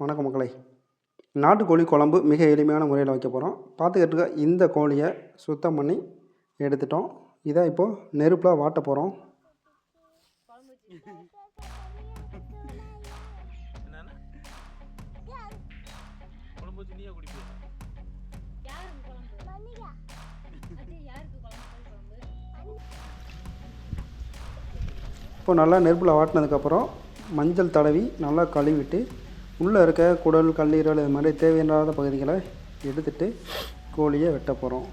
வணக்கம் மக்களை. நாட்டுக்கோழி குழம்பு மிக எளிமையான முறையில் வைக்க போகிறோம் பார்த்துக்கிட்டு இந்த கோழியை சுத்தம் பண்ணி எடுத்துட்டோம். இதை இப்போது நெருப்பில் வாட்ட போகிறோம் இப்போ நல்லா நெருப்பில் வாட்டினதுக்கப்புறம் மஞ்சள் தடவி நல்லா கழுவிட்டு உள்ளே இருக்க குடல் கல்லீரல் இது மாதிரி தேவையில்லாத பகுதிகளை எடுத்துட்டு கோழியை வெட்ட போகிறோம்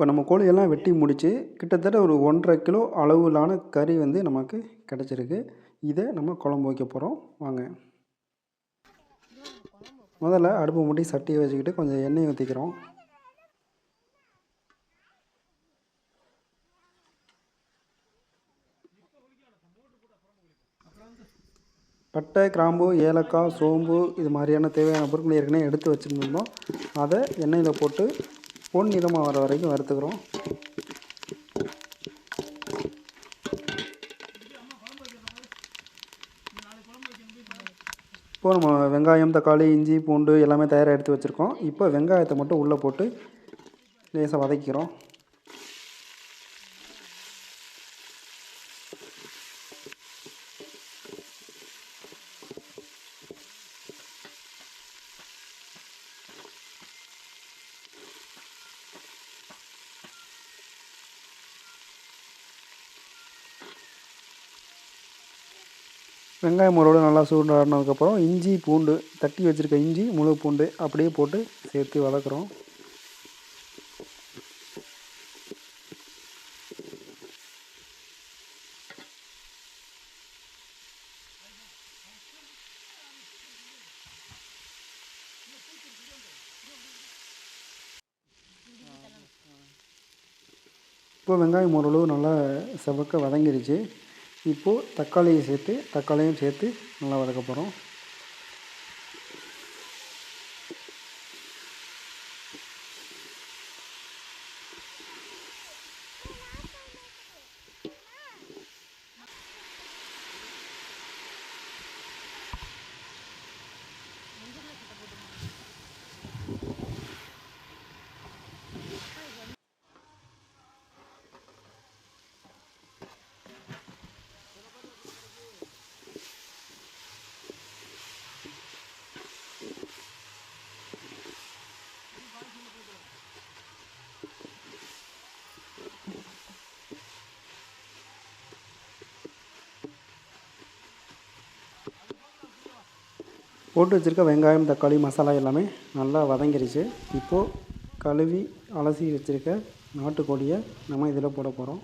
இப்போ நம்ம கோழியெல்லாம் வெட்டி முடித்து கிட்டத்தட்ட ஒரு ஒன்றரை கிலோ அளவிலான கறி வந்து நமக்கு கிடச்சிருக்கு. இதை நம்ம குழம்பு வைக்க போகிறோம் வாங்க. முதல்ல அடுப்பு மூட்டி சட்டியை வச்சுக்கிட்டு கொஞ்சம் எண்ணெய் ஊற்றிக்கிறோம் பட்டை கிராம்பு ஏலக்காய் சோம்பு இது மாதிரியான தேவையான பொருட்கள் ஏற்கனவே எடுத்து வச்சுருந்தோம் அதை எண்ணெயில் போட்டு பொன் நிறமாக வர வரைக்கும் வறுத்துக்கிறோம். இப்போ நம்ம வெங்காயம் தக்காளி இஞ்சி பூண்டு எல்லாமே தயாராக எடுத்து வச்சுருக்கோம். இப்போ வெங்காயத்தை மட்டும் உள்ளே போட்டு லேசாக வதக்கிறோம். வெங்காயம் ஓரளவு நல்லா சூடாடினதுக்கப்புறம் இஞ்சி பூண்டு தட்டி வச்சுருக்க இஞ்சி முழு பூண்டு அப்படியே போட்டு சேர்த்து வளர்க்குறோம் இப்போ வெங்காயம் ஓரளவு நல்லா செவக்க வதங்கிருச்சு. இப்போது தக்காளியை சேர்த்து தக்காளியும் சேர்த்து நல்லா வதக்க போகிறோம் போட்டு வச்சுருக்க வெங்காயம் தக்காளி மசாலா எல்லாமே நல்லா வதங்கிருச்சு. இப்போது கழுவி அலசி வச்சுருக்க நாட்டுக்கோழியை நம்ம இதில் போட போகிறோம்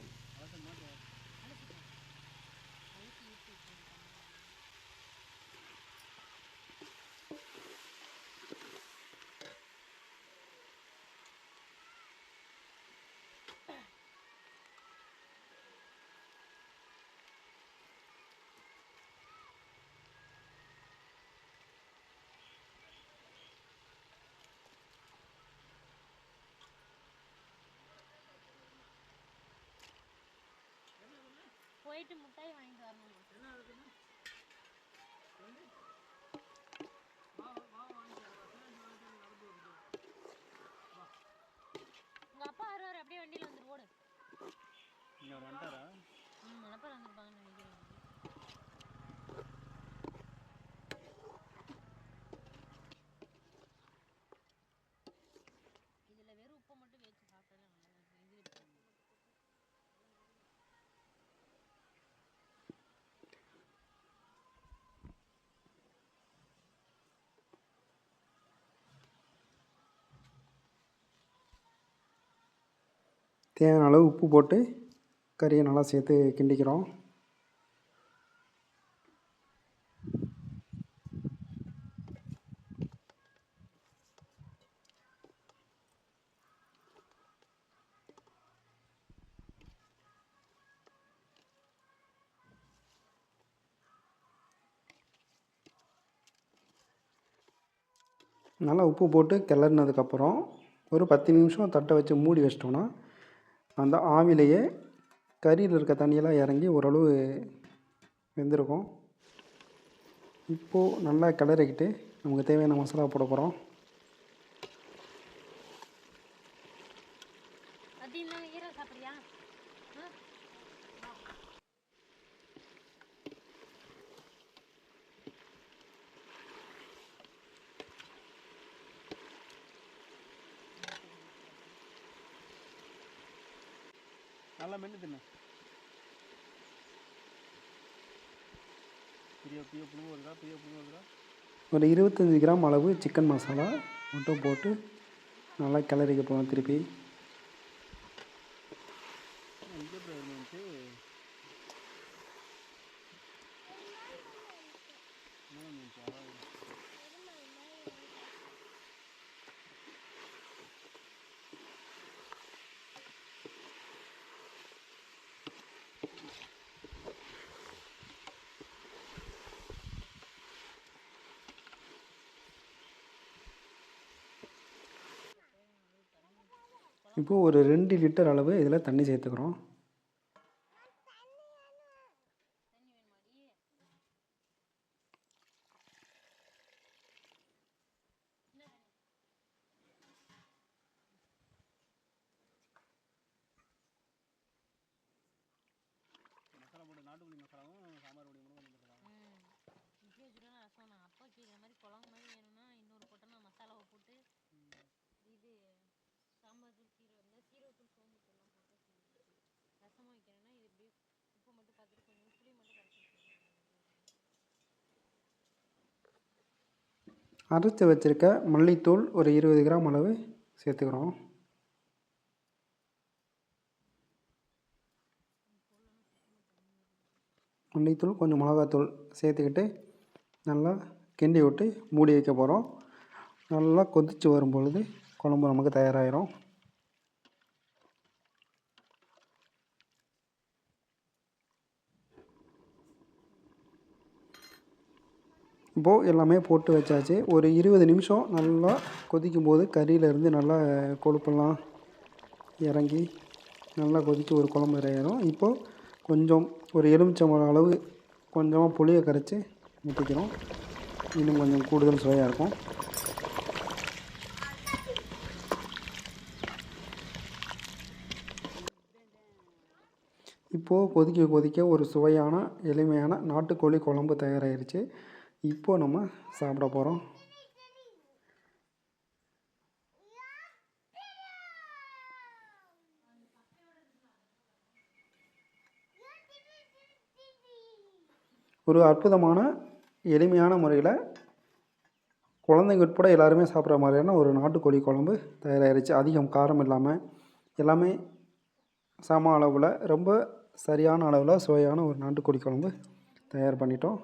போயிட்டு முட்டாய் வாங்கிட்டு வரணும். என்ன இருக்குன்னு உங்க அப்பா வருவார் அப்படியே வண்டியில வந்துரு ஓடு. இங்கே வந்துட்டாரா ம் வந்திருப்பாங்கன்னு நினைக்கிறேன் இதுல வெறும் உப்பை மட்டும் வச்சு சாப்பிட்டாலே நல்லா இருக்கும் இது தேவையான அளவு உப்பு போட்டு கறியை நல்லா சேர்த்து கிண்டிக்கிறோம். நல்லா உப்பு போட்டு கிளறினதுக்கப்புறம் ஒரு பத்து நிமிஷம் தட்டை வச்சு மூடி வச்சிட்டோம்னா அந்த ஆவிலேயே கறியில் இருக்க தண்ணியெல்லாம் இறங்கி ஓரளவு வெந்திருக்கும். இப்போது நல்லா கிளறிக்கிட்டு நமக்கு தேவையான மசாலா போட போகிறோம் நல்லா மென்று தின்னு ஒரு இருபத்தஞ்சி கிராம் அளவு சிக்கன் மசாலா மட்டும் போட்டு நல்லா கிளறிக்க போகிறோம் திருப்பி. இப்போது ஒரு ரெண்டு லிட்டர் அளவு இதில் தண்ணி சேர்த்துக்கிறோம். மசாலாவும் சாம்பார் பொடி மட்டும் கொஞ்சம் போட்டுக்கலாம் இந்த மாதிரி குழம்பு மாதிரி வேணும்னா இன்னொரு போட்டோன்னா மசாலாவை போட்டு இது சாம்பார் தூள் சீரோ இந்த சீரகத்தூள் சோம்பு தூள்லாம் போட்டு செஞ்சு ரசமாக வைக்கிறேன்னா இது இப்படியே உப்பு மட்டும் பார்த்துட்டு கொஞ்சம் புளி மட்டும் கரைச்சி அரைச்சி வச்சுருக்க மல்லித்தூள் ஒரு இருபது கிராம் அளவு சேர்த்துக்கிறோம். மல்லித்தூள் கொஞ்சம் மிளகாத்தூள் சேர்த்துக்கிட்டு நல்லா கிண்டி விட்டு மூடி வைக்க போகிறோம் நல்லா கொதித்து வரும் பொழுது குழம்பு நமக்கு தயாராகிரும் இப்போது எல்லாமே போட்டு வச்சாச்சு. ஒரு இருபது நிமிஷம் நல்லா கொதிக்கும் போது கறியிலேருந்து நல்லா கொழுப்பெல்லாம் இறங்கி நல்லா கொதித்து ஒரு குழம்பு இறையிறோம் இப்போது கொஞ்சம் ஒரு எலுமிச்சம்பழம் அளவு கொஞ்சமாக புளியை கரைச்சி முட்டிக்கிறோம் இன்னும் கொஞ்சம் கூடுதல் சுவையாக இருக்கும். இப்போது கொதிக்க கொதிக்க ஒரு சுவையான எளிமையான நாட்டுக்கோழி குழம்பு தயாராகிருச்சு இப்போது நம்ம சாப்பிட போகிறோம் ஒரு அற்புதமான எளிமையான முறையில் குழந்தைங்க உட்பட எல்லாருமே சாப்பிட்ற மாதிரியான ஒரு நாட்டுக்கோழி குழம்பு தயாராகிடுச்சு அதிகம் காரம் இல்லாமல் எல்லாமே சம அளவில் ரொம்ப சரியான அளவில் சுவையான ஒரு நாட்டுக்கோழி குழம்பு தயார் பண்ணிட்டோம்.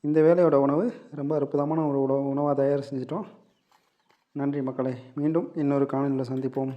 இந்த வேலையோட உணவு ரொம்ப அற்புதமான ஒரு உணவு உணவாக தயார் செஞ்சிட்டோம். நன்றி மக்களை. மீண்டும் இன்னொரு காணொலியில் சந்திப்போம்.